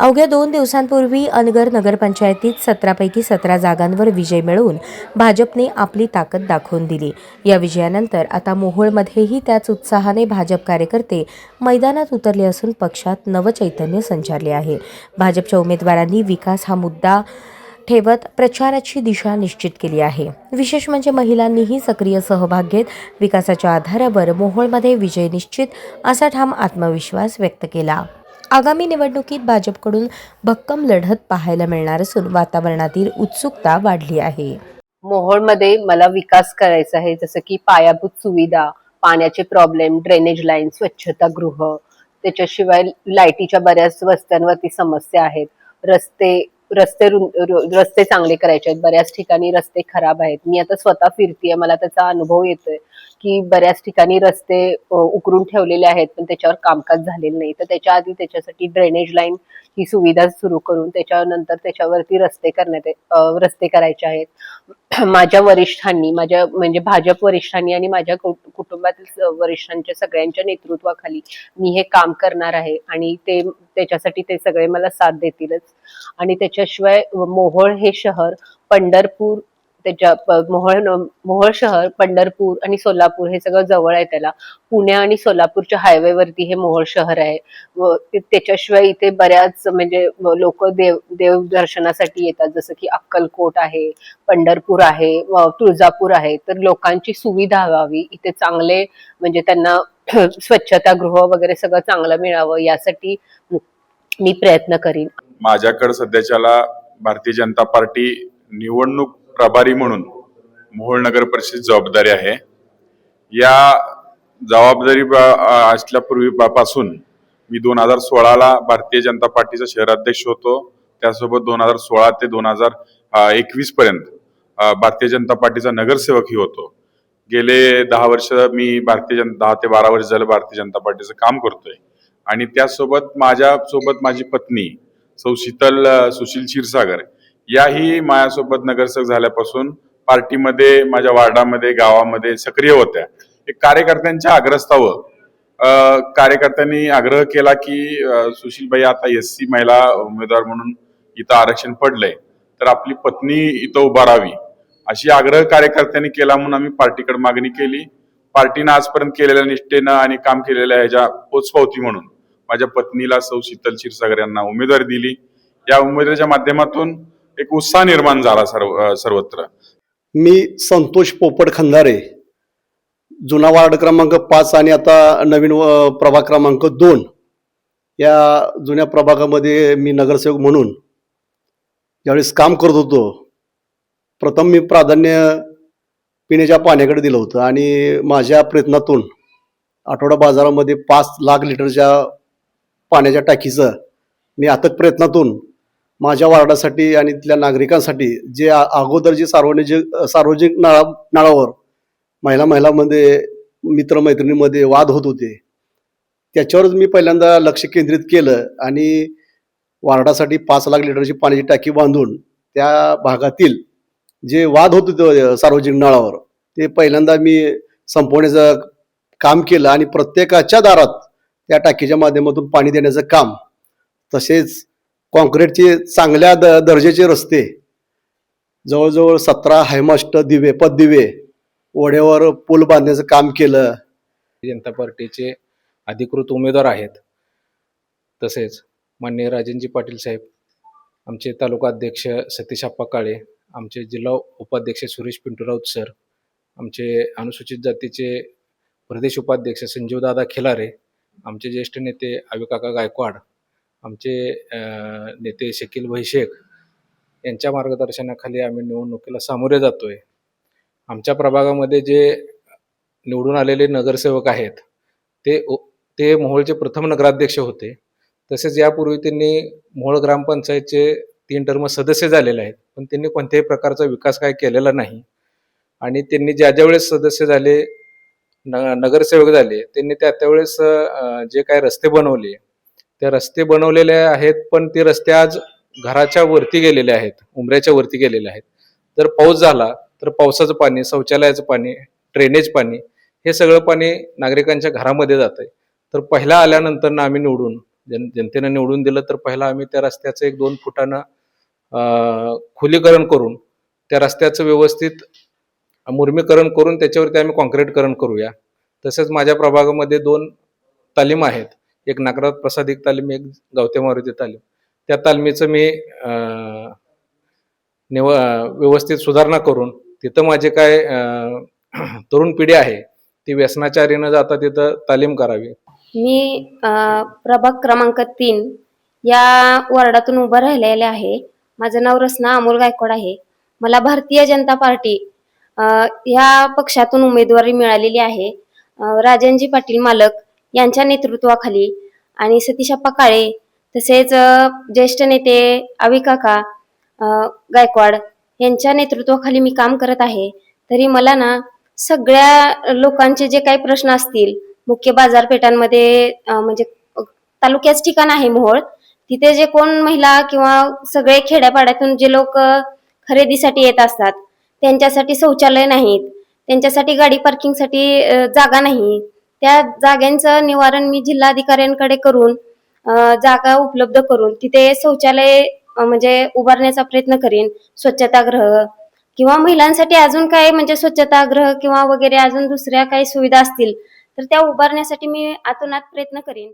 अवघ्या दोन दिवसांपूर्वी अनगर नगरपंचायतीत सतरापैकी सतरा जागांवर विजय मिळवून भाजपने आपली ताकद दाखवून दिली. या विजयानंतर आता मोहोळमध्येही त्याच उत्साहाने भाजप कार्यकर्ते मैदानात उतरले असून पक्षात नवचैतन्य संचारले आहे. भाजपच्या उमेदवारांनी विकास हा मुद्दा ठेवत प्रचाराची दिशा निश्चित केली आहे. विशेष म्हणजे महिलांनीही सक्रिय सहभाग घेत विकासाच्या आधारावर मोहोळमध्ये विजय निश्चित असा ठाम आत्मविश्वास व्यक्त केला. आगामी निवडणुकीत भाजपकडून भक्कम लढत पाहायला मिळणार असून वातावरणातील उत्सुकता वाढली आहे. मोहोळमध्ये मला विकास करायचा आहे जसं की पायाभूत सुविधा पाण्याचे प्रॉब्लेम ड्रेनेज लाईन स्वच्छतागृह त्याच्याशिवाय लाईटीच्या बऱ्याच वस्त्यांवरती समस्या आहेत. रस्ते रस्ते रु- रस्ते चांगले करायचे आहेत. बऱ्याच ठिकाणी रस्ते खराब आहेत. मी आता स्वतः फिरतीये मला त्याचा अनुभव येतोय. की बऱ्याच ठिकाणी रस्ते उकरून ठेवलेले आहेत पण त्याच्यावर कामकाज झालेलं नाही. तर त्याच्या आधी त्याच्यासाठी ड्रेनेज लाईन ही सुविधा सुरू करून त्याच्यानंतर त्याच्यावरती रस्ते करण्यात रस्ते करायचे आहेत. माझ्या वरिष्ठांनी माझ्या म्हणजे भाजप वरिष्ठांनी आणि माझ्या कुटुंबातील वरिष्ठांच्या सगळ्यांच्या नेतृत्वाखाली मी हे काम करणार आहे आणि ते त्याच्यासाठी ते सगळे मला साथ देतीलच. आणि त्याच्याशिवाय मोहोळ हे शहर पंढरपूर त्याच्या मोहळ मोहळ शहर पंढरपूर आणि सोलापूर हे सगळं जवळ आहे त्याला. पुणे आणि सोलापूरच्या हायवे वरती हे मोहळ शहर आहे. व त्याच्याशिवाय इथे बऱ्याच म्हणजे लोक देव देव दर्शनासाठी येतात. जसं की अक्कलकोट आहे पंढरपूर आहे तुळजापूर आहे. तर लोकांची सुविधा व्हावी. इथे चांगले म्हणजे त्यांना स्वच्छतागृह वगैरे सगळं चांगलं मिळावं यासाठी मी प्रयत्न करीन. माझ्याकडे सध्याच्याला भारतीय जनता पार्टी निवडणूक प्रभारी म्हणून मोहोळ नगर परिषद जबाबदारी आहे. या जबाबदारी असल्यापूर्वीपासून असल्यापूर्वी पासून मी दोन हजार सोळाला भारतीय जनता पार्टीचा शहराध्यक्ष होतो. त्यासोबत दोन हजार सोळा ते दोन हजार एकवीस पर्यंत भारतीय जनता पार्टीचा नगरसेवकही होतो. गेले दहा वर्ष मी भारतीय जन दहा ते बारा वर्ष झालं भारतीय जनता पार्टीचं काम करतोय. आणि त्यासोबत माझ्या सोबत माझी पत्नी सौ शीतल सुशील क्षीरसागर याही माझ्यासोबत नगरसेवक झाल्यापासून पार्टीमध्ये माझ्या वार्डामध्ये गावामध्ये सक्रिय होत्या. एक कार्यकर्त्यांच्या आग्रस्तावं कार्यकर्त्यांनी आग्रह केला की सुशीलबाई आता एस सी महिला उमेदवार म्हणून इथं आरक्षण पडलंय. तर आपली पत्नी इथं उभारावी अशी आग्रह कार्यकर्त्यांनी केला म्हणून आम्ही पार्टीकडे मागणी केली. पार्टीनं आजपर्यंत केलेल्या निष्ठेनं आणि काम केलेल्या ह्याच्या पोचपावती म्हणून माझ्या पत्नीला सौ शीतल क्षीरसागर यांना उमेदवारी दिली. या उमेदवारीच्या माध्यमातून एक उत्साह निर्माण झाला सर्व सर्वत्र. मी संतोष पोपट खंदारे जुना वार्ड क्रमांक पाच आणि आता नवीन प्रभाग क्रमांक दोन. या जुन्या प्रभागामध्ये मी नगरसेवक म्हणून ज्यावेळेस काम करत होतो प्रथम मी प्राधान्य पिण्याच्या पाण्याकडे दिलं होतं आणि माझ्या प्रयत्नातून आठवडा बाजारामध्ये पाच लाख लिटरच्या पाण्याच्या टाकीचं मी अथक प्रयत्नातून माझ्या वार्डासाठी आणि तिथल्या नागरिकांसाठी जे अगोदर जे सार्वजनिक सार्वजनिक नळा नळावर महिला महिलामध्ये मित्रमैत्रिणीमध्ये वाद होत होते त्याच्यावरच मी पहिल्यांदा लक्ष केंद्रित केलं आणि वार्डासाठी पाच लाख लिटरची पाण्याची टाकी बांधून त्या भागातील जे वाद होत होते सार्वजनिक नळावर ते पहिल्यांदा मी संपवण्याचं काम केलं आणि प्रत्येकाच्या दारात त्या टाकीच्या माध्यमातून पाणी देण्याचं काम तसेच कॉन्क्रीटचे चांगल्या द दर्जाचे रस्ते जवळजवळ सतरा हायमास्ट दिवे पददिवे ओढ्यावर पूल बांधण्याचं काम केलं. जनता पार्टीचे अधिकृत उमेदवार आहेत. तसेच माननीय राजनजी पाटील साहेब आमचे तालुका अध्यक्ष सतीश आप्पा काळे आमचे जिल्हा उपाध्यक्ष सुरेश पिंटू राऊत सर आमचे अनुसूचित जातीचे प्रदेश उपाध्यक्ष संजीवदादा खिलारे आमचे ज्येष्ठ नेते अविकाका गायकवाड आमचे नेते शकील भैशेख यांच्या मार्गदर्शनाखाली आम्ही निवडणुकीला सामोरे जातोय. आमच्या प्रभागामध्ये जे निवडून आलेले नगरसेवक आहेत ते ओ- ते मोहोळचे प्रथम नगराध्यक्ष होते. तसेच यापूर्वी त्यांनी मोहोळ ग्रामपंचायतचे तीन टर्म सदस्य झालेले आहेत पण त्यांनी कोणत्याही प्रकारचा विकास काय केलेला नाही. आणि त्यांनी ज्या ज्या वेळेस सदस्य झाले न नगरसेवक झाले त्यांनी त्या त्यावेळेस जे काय रस्ते बनवले ते रस्ते बनवलेले आहेत पण ते रस्ते आज घराच्या वरती गेलेले आहेत उमऱ्याच्या वरती गेलेले आहेत. जर पाऊस झाला तर पावसाचं पाणी शौचालयाचं पाणी ड्रेनेज पाणी हे सगळं पाणी नागरिकांच्या घरामध्ये जात आहे तर पहिला आल्यानंतर ना आम्ही निवडून जन जनतेनं निवडून दिलं तर पहिला आम्ही त्या रस्त्याचं एक दोन फुटानं खुलीकरण करून त्या रस्त्याचं व्यवस्थित मुर्मीकरण करून त्याच्यावरती आम्ही कॉन्क्रीटकरण करूया. तसेच माझ्या प्रभागामध्ये दोन तालीम आहेत. एक नागराज प्रसाद एक तालीम एक गावते मारुती तालीम. त्या तालमीचं मी निव व्यवस्थित सुधारणा करून तिथं माझे काय तरुण पिढी आहे ती व्यसनाच्या न जाता तिथं तालीम करावी. मी प्रभाग क्रमांक तीन या वॉर्डातून उभं राहिलेले आहे. माझं नाव रसना अमोल गायकवाड आहे. मला भारतीय जनता पार्टी ह्या पक्षातून उमेदवारी मिळालेली आहे. राजनजी पाटील मालक यांच्या नेतृत्वाखाली. आणि सतीशप्पा काळे तसेच ज्येष्ठ नेते आवी काका गायकवाड यांच्या नेतृत्वाखाली मी काम करत आहे. तरी मला ना सगळ्या लोकांचे जे काही प्रश्न असतील मुख्य बाजारपेठांमध्ये म्हणजे तालुक्याच ठिकाण आहे मोहोळ तिथे जे कोण महिला किंवा सगळे खेड्यापाड्यातून जे लोक खरेदीसाठी येत असतात त्यांच्यासाठी शौचालय नाहीत त्यांच्यासाठी गाडी पार्किंगसाठी जागा नाही त्या जागांचं निवारण मी जिल्हाधिकाऱ्यांकडे करून जागा उपलब्ध करून तिथे शौचालय म्हणजे उभारण्याचा प्रयत्न करीन. स्वच्छतागृह किंवा महिलांसाठी अजून काय म्हणजे स्वच्छतागृह किंवा वगैरे अजून दुसऱ्या काही सुविधा असतील तर त्या उभारण्यासाठी मी आतोनात प्रयत्न करीन.